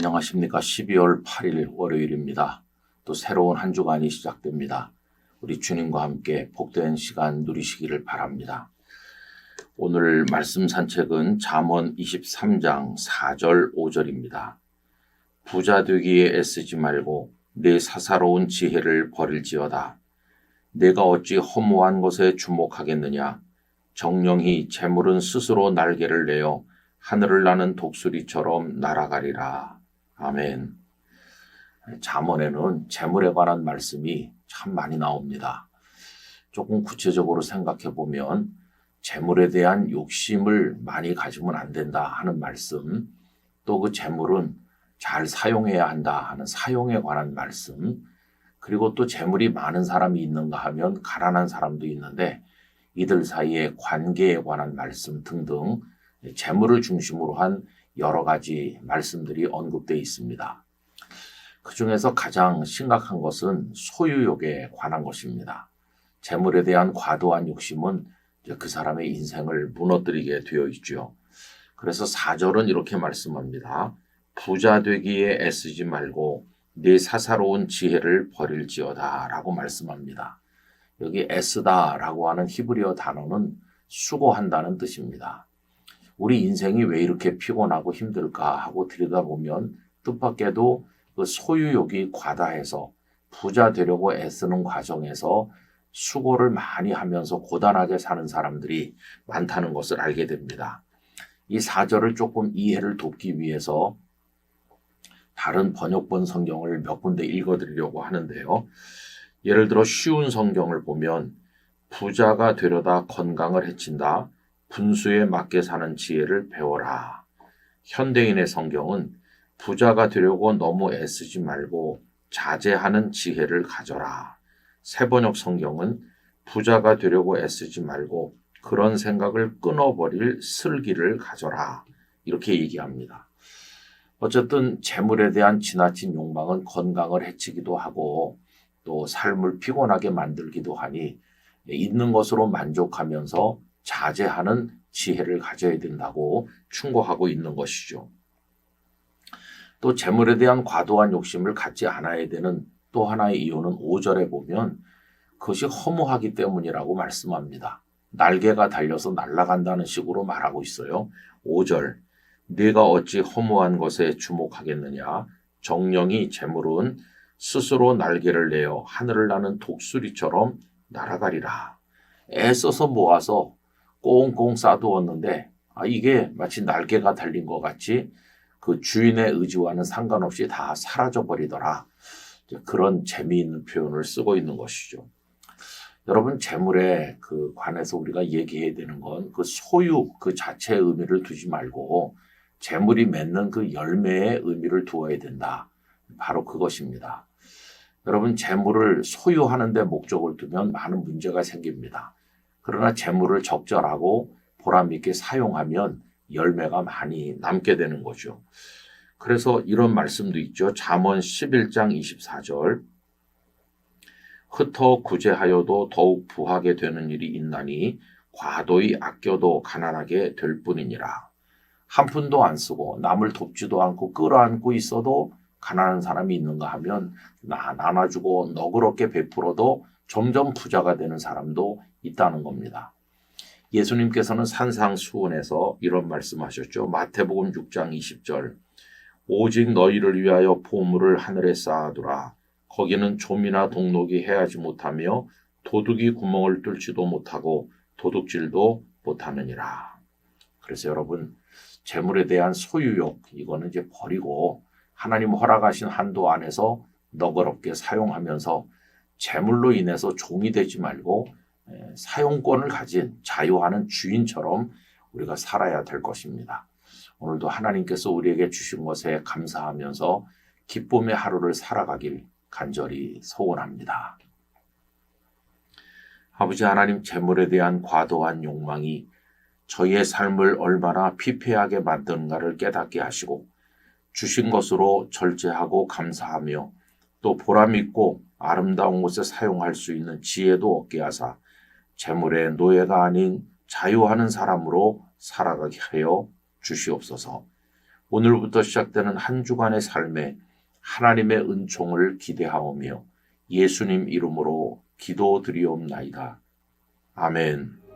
안녕하십니까. 12월 8일 월요일입니다. 또 새로운 한 주간이 시작됩니다. 우리 주님과 함께 복된 시간 누리시기를 바랍니다. 오늘 말씀 산책은 잠언 23장 4절 5절입니다. 부자 되기에 애쓰지 말고 내 사사로운 지혜를 버릴지어다. 내가 어찌 허무한 것에 주목하겠느냐. 정령이 재물은 스스로 날개를 내어 하늘을 나는 독수리처럼 날아가리라. 아멘. 잠언에는 재물에 관한 말씀이 참 많이 나옵니다. 조금 구체적으로 생각해 보면 재물에 대한 욕심을 많이 가지면 안 된다 하는 말씀, 또 그 재물은 잘 사용해야 한다 하는 사용에 관한 말씀, 그리고 또 재물이 많은 사람이 있는가 하면 가난한 사람도 있는데 이들 사이의 관계에 관한 말씀 등등 재물을 중심으로 한 여러 가지 말씀들이 언급되어 있습니다. 그 중에서 가장 심각한 것은 소유욕에 관한 것입니다. 재물에 대한 과도한 욕심은 그 사람의 인생을 무너뜨리게 되어 있죠. 그래서 4절은 이렇게 말씀합니다. 부자 되기에 애쓰지 말고 내 사사로운 지혜를 버릴지어다 라고 말씀합니다. 여기 애쓰다 라고 하는 히브리어 단어는 수고한다는 뜻입니다. 우리 인생이 왜 이렇게 피곤하고 힘들까 하고 들여다보면 뜻밖에도 그 소유욕이 과다해서 부자 되려고 애쓰는 과정에서 수고를 많이 하면서 고단하게 사는 사람들이 많다는 것을 알게 됩니다. 이 사절을 조금 이해를 돕기 위해서 다른 번역본 성경을 몇 군데 읽어드리려고 하는데요. 예를 들어 쉬운 성경을 보면 부자가 되려다 건강을 해친다. 분수에 맞게 사는 지혜를 배워라. 현대인의 성경은 부자가 되려고 너무 애쓰지 말고 자제하는 지혜를 가져라. 세번역 성경은 부자가 되려고 애쓰지 말고 그런 생각을 끊어버릴 슬기를 가져라. 이렇게 얘기합니다. 어쨌든 재물에 대한 지나친 욕망은 건강을 해치기도 하고 또 삶을 피곤하게 만들기도 하니 있는 것으로 만족하면서 자제하는 지혜를 가져야 된다고 충고하고 있는 것이죠. 또 재물에 대한 과도한 욕심을 갖지 않아야 되는 또 하나의 이유는 5절에 보면 그것이 허무하기 때문이라고 말씀합니다. 날개가 달려서 날아간다는 식으로 말하고 있어요. 5절 네가 어찌 허무한 것에 주목하겠느냐 정령이 재물은 스스로 날개를 내어 하늘을 나는 독수리처럼 날아가리라. 애써서 모아서 꽁꽁 싸두었는데 아, 이게 마치 날개가 달린 것 같이 그 주인의 의지와는 상관없이 다 사라져 버리더라. 그런 재미있는 표현을 쓰고 있는 것이죠. 여러분 재물에 그 관해서 우리가 얘기해야 되는 건 그 소유 그 자체의 의미를 두지 말고 재물이 맺는 그 열매의 의미를 두어야 된다. 바로 그것입니다. 여러분 재물을 소유하는 데 목적을 두면 많은 문제가 생깁니다. 그러나 재물을 적절하고 보람 있게 사용하면 열매가 많이 남게 되는 거죠. 그래서 이런 말씀도 있죠. 잠언 11장 24절. 흩어 구제하여도 더욱 부하게 되는 일이 있나니 과도히 아껴도 가난하게 될 뿐이니라. 한 푼도 안 쓰고 남을 돕지도 않고 끌어안고 있어도 가난한 사람이 있는가 하면 나 나눠주고 너그럽게 베풀어도 점점 부자가 되는 사람도 있다는 겁니다. 예수님께서는 산상수훈에서 이런 말씀하셨죠. 마태복음 6장 20절. 오직 너희를 위하여 보물을 하늘에 쌓아두라. 거기는 좀이나 동록이 해하지 못하며 도둑이 구멍을 뚫지도 못하고 도둑질도 못하느니라. 그래서 여러분 재물에 대한 소유욕 이거는 이제 버리고 하나님 허락하신 한도 안에서 너그럽게 사용하면서 재물로 인해서 종이 되지 말고 사용권을 가진 자유하는 주인처럼 우리가 살아야 될 것입니다. 오늘도 하나님께서 우리에게 주신 것에 감사하면서 기쁨의 하루를 살아가길 간절히 소원합니다. 아버지 하나님 재물에 대한 과도한 욕망이 저희의 삶을 얼마나 피폐하게 만드는가를 깨닫게 하시고 주신 것으로 절제하고 감사하며 또 보람 있고 아름다운 곳에 사용할 수 있는 지혜도 얻게 하사 재물의 노예가 아닌 자유하는 사람으로 살아가게 하여 주시옵소서. 오늘부터 시작되는 한 주간의 삶에 하나님의 은총을 기대하오며 예수님 이름으로 기도드리옵나이다. 아멘.